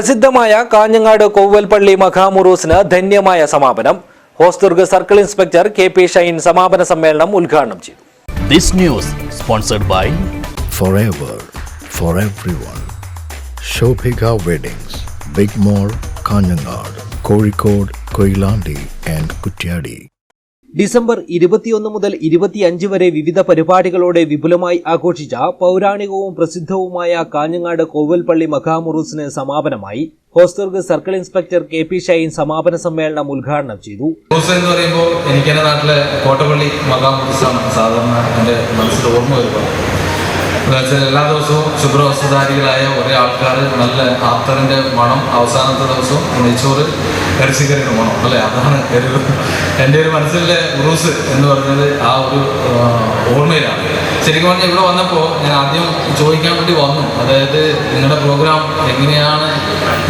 പ്രസിദ്ധമായ കാഞ്ഞങ്ങാട് കൊവ്വൽപ്പള്ളി മഖാമുറൂസിന് ധന്യമായ സമാപനം Hosdurg circle inspector K P Shine സമാപന സമ്മേളനം ഉദ്ഘാടനം ചെയ്തു This news sponsored by forever for everyone. Shobhika Weddings, Big Mall, Kanyanad, Kozhikode, Koilandi and Kutyadi. December ഇരുപത്തിയൊന്ന് മുതൽ ഇരുപത്തിയഞ്ച് വരെ വിവിധ പരിപാടികളോടെ വിപുലമായി ആഘോഷിച്ച പൗരാണികവും പ്രസിദ്ധവുമായ കാഞ്ഞങ്ങാട് കോവൽപ്പള്ളി മഖാമുറൂസിന് സമാപനമായി Hosdurg circle inspector K P Shine സമാപന സമ്മേളനം ഉദ്ഘാടനം ചെയ്തു. എന്ന് പറയുമ്പോൾ എനിക്ക് എന്റെ നാട്ടിലെ കോട്ടപ്പള്ളി മകാം സാധാരണ എന്റെ മനസ്സിൽ ഓർമ്മ വരുന്നത്. എല്ലാ ദിവസവും ശുഭ്രവസ്ത്രധാരികളായ ഒരേ ആൾക്കാർ നല്ല ആത്തറിന്റെ മണം അവസാനത്തെ ദിവസവും നെയ്ച്ചോറ് ഇറച്ചിക്കറിയുടെ മണം അല്ലേ? അതാണ് എന്റെ ഒരു മനസ്സിലെ ഉറൂസ് എന്ന് പറഞ്ഞത് ആ ഒരു ഓർമ്മയിലാണ്. ശരിക്കും പറഞ്ഞാൽ ഇവിടെ വന്നപ്പോൾ ഞാൻ ആദ്യം ചോദിക്കാൻ വേണ്ടി വന്നു. അതായത് നിങ്ങളുടെ പ്രോഗ്രാം എങ്ങനെയാണ്?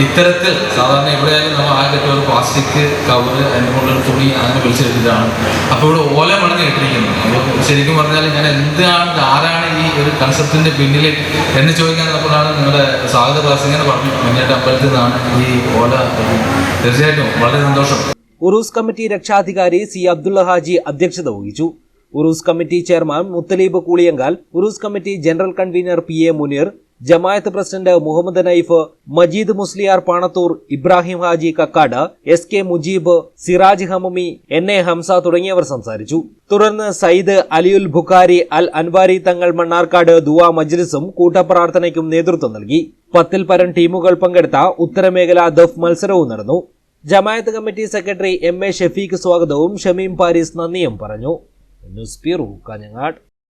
ഇത്തരത്തിൽ സാധാരണ എവിടെയായാലും നമ്മൾ ആകെ ഒരു പ്ലാസ്റ്റിക് കവർ അതിന്റെ മുകളിൽ തുണി അങ്ങനെ വിളിച്ചെടുത്തിട്ടാണ് അപ്പോൾ ഇവിടെ ഓല മണഞ്ഞ് ഇട്ടിരിക്കുന്നു. അപ്പോൾ ശരിക്കും പറഞ്ഞാൽ ഞാൻ എന്താണ് ആരാണ് ഈ ഒരു കൺസെപ്റ്റിന്റെ പിന്നിൽ എന്ന് ചോദിക്കാൻ അപ്പോഴാണ് നിങ്ങളുടെ സ്വാഗത ക്ലാസ് ഇങ്ങനെ പറഞ്ഞു. മുന്നേറ്റ അമ്പലത്തിൽ നിന്നാണ് ഈ ഓല തീർച്ചയായിട്ടും വളരെ സന്തോഷം. ഉറൂസ് കമ്മിറ്റി രക്ഷാധികാരി സി അബ്ദുള്ള ഹാജി അധ്യക്ഷത വഹിച്ചു. Uroos committee chairman Muthalib Kooliyankal Uroos committee general convener P A Muneer Jamaat president Muhammad Naif Majeed Musliyar Panathur Ibrahim Haji Kakkad S K Mujeeb Siraj Hamami N A Hamza തുടങ്ങിയവർ സംസാരിച്ചു. തുടർന്ന് സയ്യിദ് അലിയുൽ ബുഖാരി അൽ അൻവാരി തങ്ങൾ മണ്ണാർക്കാട് ദുവാ മജ്ലിസും കൂട്ടപ്രാർത്ഥനയ്ക്കും നേതൃത്വം നൽകി. പത്തിൽ പരം ടീമുകൾ പങ്കെടുത്ത ഉത്തരമേഖല ദഫ് മത്സരവും നടന്നു. Jamaat committee secretary M A Shefeeq സ്വാഗതവും ഷമീം പാരീസ് നന്ദിയും പറഞ്ഞു. News bureau Kanhangad.